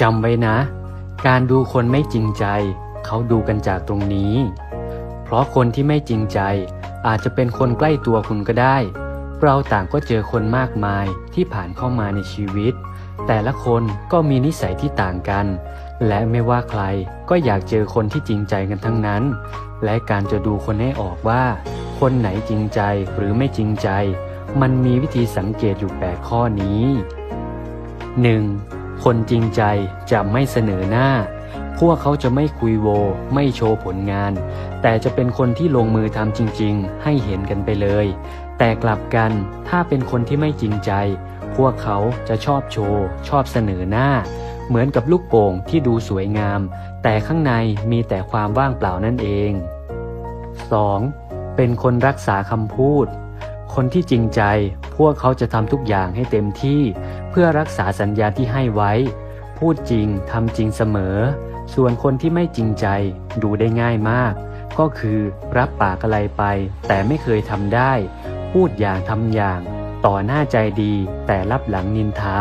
จำไว้นะ การดูคนไม่จริงใจ เขาดูกันจากตรงนี้ เพราะคนที่ไม่จริงใจ อาจจะเป็นคนใกล้ตัวคุณก็ได้ เราต่างก็เจอคนมากมายที่ผ่านเข้ามาในชีวิต แต่ละคนก็มีนิสัยที่ต่างกัน และไม่ว่าใครก็อยากเจอคนที่จริงใจกันทั้งนั้น และการจะดูคนให้ออกว่า คนไหนจริงใจหรือไม่จริงใจ มันมีวิธีสังเกตอยู่แปดข้อนี้ 1. คนจริงใจจะไม่เสนอหน้า พวกเขาจะไม่คุยโว ไม่โชว์ผลงาน แต่จะเป็นคนที่ลงมือทำจริง ๆ ให้เห็นกันไปเลย แต่กลับกันถ้าเป็นคนที่ไม่จริงใจ พวกเขาจะชอบโชว์ ชอบเสนอหน้า เหมือนกับลูกโป่งที่ดูสวยงาม แต่ข้างในมีแต่ความว่างเปล่านั่นเอง 2. เป็นคนรักษาคำพูด คนที่จริงใจ พวกเขาจะทำทุกอย่างให้เต็มที่ เพื่อรักษาสัญญาที่ให้ไว้ พูดจริงทำจริงเสมอ ส่วนคนที่ไม่จริงใจดูได้ง่ายมาก ก็คือรับปากอะไรไป แต่ไม่เคยทำได้ พูดอย่างทำอย่าง ต่อหน้าใจดี แต่รับหลังนินทา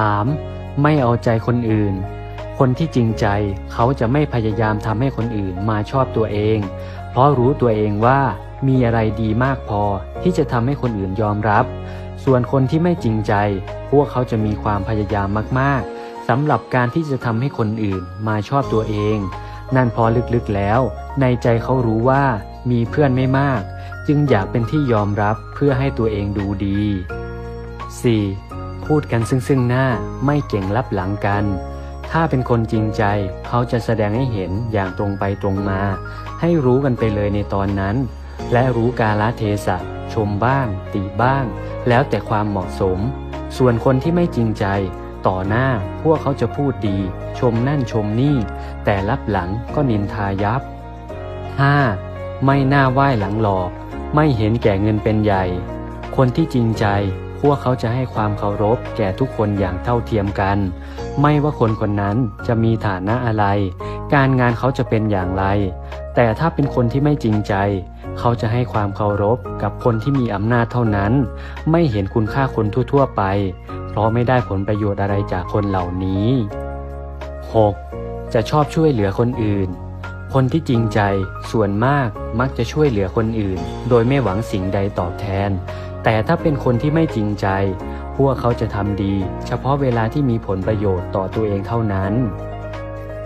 3. ไม่เอาใจคนอื่น คนที่จริงใจเขาจะไม่พยายามทำให้คนอื่นมาชอบตัวเอง เพราะรู้ตัวเองว่า มีอะไรดีมากพอที่จะทำให้คนอื่นยอมรับ ส่วนคนที่ไม่จริงใจ พวกเขาจะมีความพยายามมากๆสำหรับการที่จะทำให้คนอื่นมาชอบตัวเอง นั่นพอลึกๆแล้ว ในใจเขารู้ว่ามีเพื่อนไม่มาก จึงอยากเป็นที่ยอมรับเพื่อให้ตัวเองดูดี 4. พูดกันซึ่งซึ่งหน้าไม่เก่งลับหลังกัน ถ้าเป็นคนจริงใจ เขาจะแสดงให้เห็นอย่างตรงไปตรงมา ให้รู้กันไปเลยในตอนนั้น และรู้กาลเทศะชมบ้าง ติบ้าง แล้วแต่ความเหมาะสม ส่วนคนที่ไม่จริงใจ ต่อหน้าพวกเขาจะพูดดี ชมนั่นชมนี่ แต่รับหลังก็นินทายับ 5. ไม่น่าไหว้หลังหลอก ไม่เห็นแก่เงินเป็นใหญ่ คนที่จริงใจ พวกเขาจะให้ความเคารพแก่ทุกคนอย่างเท่าเทียมกัน ไม่ว่าคนคนนั้นจะมีฐานะอะไร การงานเขาจะเป็นอย่างไร แต่ถ้าเป็นคนที่ไม่จริงใจ เขาจะให้ความเคารพกับคนที่มีอำนาจเท่านั้น ไม่เห็นคุณค่าคนทั่ว ๆ ไป เพราะไม่ได้ผลประโยชน์อะไรจากคนเหล่านี้ 6. จะชอบช่วยเหลือคนอื่น คนที่จริงใจส่วนมากมักจะช่วยเหลือคนอื่น โดยไม่หวังสิ่งใดตอบแทน แต่ถ้าเป็นคนที่ไม่จริงใจ พวกเขาจะทำดี เฉพาะเวลาที่มีผลประโยชน์ต่อตัวเองเท่านั้น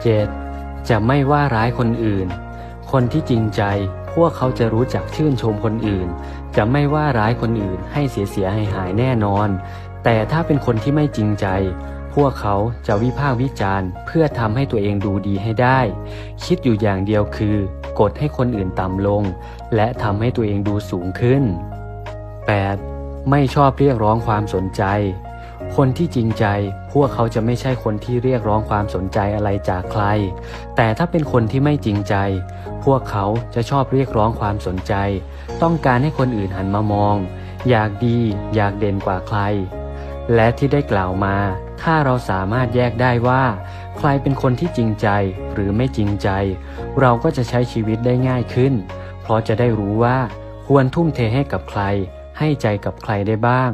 7. จะไม่ว่าร้ายคนอื่น คนที่จริงใจ วกเขาจะรู้จักชื่นชมคนอื่น จะไม่ว่าร้ายคนอื่นให้เสียเสียหายหายแน่นอน แต่ถ้าเป็นคนที่ไม่จริงใจ พวกเขาจะวิพากษ์วิจารณ์ เพื่อทำให้ตัวเองดูดีให้ได้ คิดอยู่อย่างเดียวคือกดให้คนอื่นต่ำลง และทำให้ตัวเองดูสูงขึ้น 8. ไม่ชอบเรียกร้องความสนใจ คนที่จริงใจ พวกเขาจะไม่ใช่คนที่เรียกร้องความสนใจอะไรจากใคร แต่ถ้าเป็นคนที่ไม่จริงใจ พวกเขาจะชอบเรียกร้องความสนใจ ต้องการให้คนอื่นหันมามอง อยากดี อยากเด่นกว่าใคร และที่ได้กล่าวมา ถ้าเราสามารถแยกได้ว่า ใครเป็นคนที่จริงใจหรือไม่จริงใจ เราก็จะใช้ชีวิตได้ง่ายขึ้น เพราะจะได้รู้ว่า ควรทุ่มเทให้กับใคร ให้ใจกับใครได้บ้าง